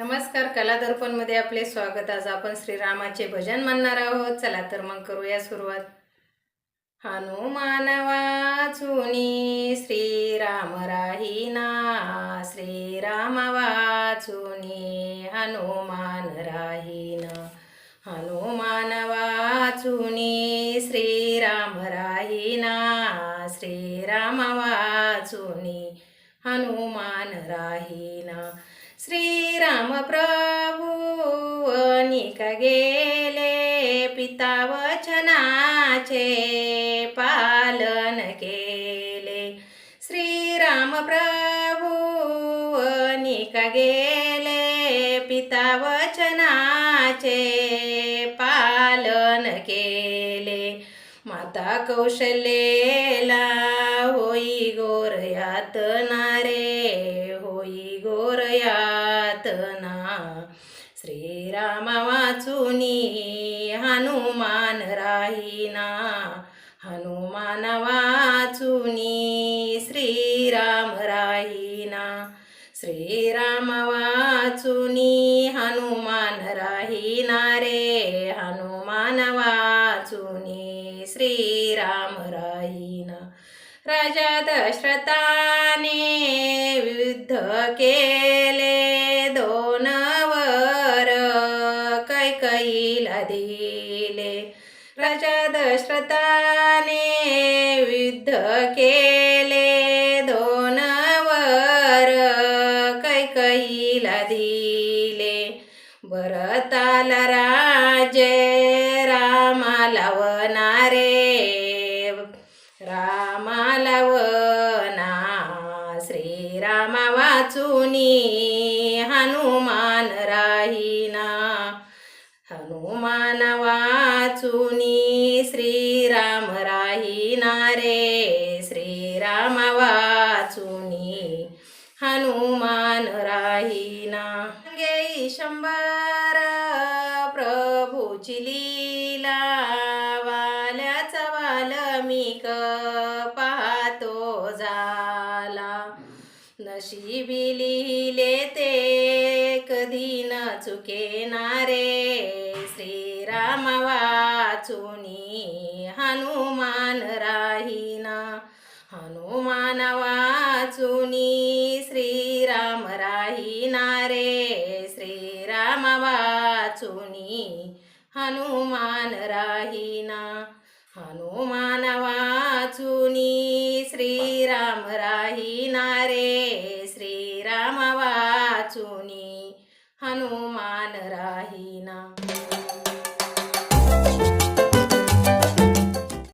नमस्कार कला दर्पणमध्ये आपले स्वागत. आज आपण श्रीरामाचे भजन म्हणणार आहोत. चला तर मग करूया सुरुवात. हनुमान वाचुनी श्रीराम राहीना श्रीराम वाचुनी हनुमान राहीना हनुमान वाचुनी श्रीराम राहीना श्रीराम वाचुनी हनुमान राहीना श्रीराम प्रभू निक गेले पिता वचनाचे पालन केले. श्रीराम प्रभू निक गेले पिता वचनाचे पालन केले. माता कौशलेला होई गोर यातनारे. श्रीराम वाचुनी हनुमान राहीना. हनुमान वाचुनी श्रीराम राहीना. श्रीराम वाचुनी हनुमान राहीना रे. हनुमान वाचुनी श्रीराम राहीना. राजा दशरथाने युद्ध केले. दिले राजा दशरथाने युद्ध केले. दोन वर कैकईला दिले? भरताला राजे रामाला वनारे. रामाला वना श्रीरामा वाचुनी हनुमान राही. हनुमान वाचुनी श्रीराम राहीना रे श्रीराम वाचुनी हनुमान राहीना. गे शंभर प्रभूची लीला वाल्याचा वाल्मिक पाहतो झाला नशिबी लिहिले चुके नारे. श्रीराम वाचुनी हनुमान राहीना. हनुमान वाचुनी श्रीराम राहीना रे. श्रीराम वाचुनी हनुमान राहीना. हनुमान वाचुनी श्रीराम राहीना रे. श्रीराम वाचुनी हनुमान राहीना।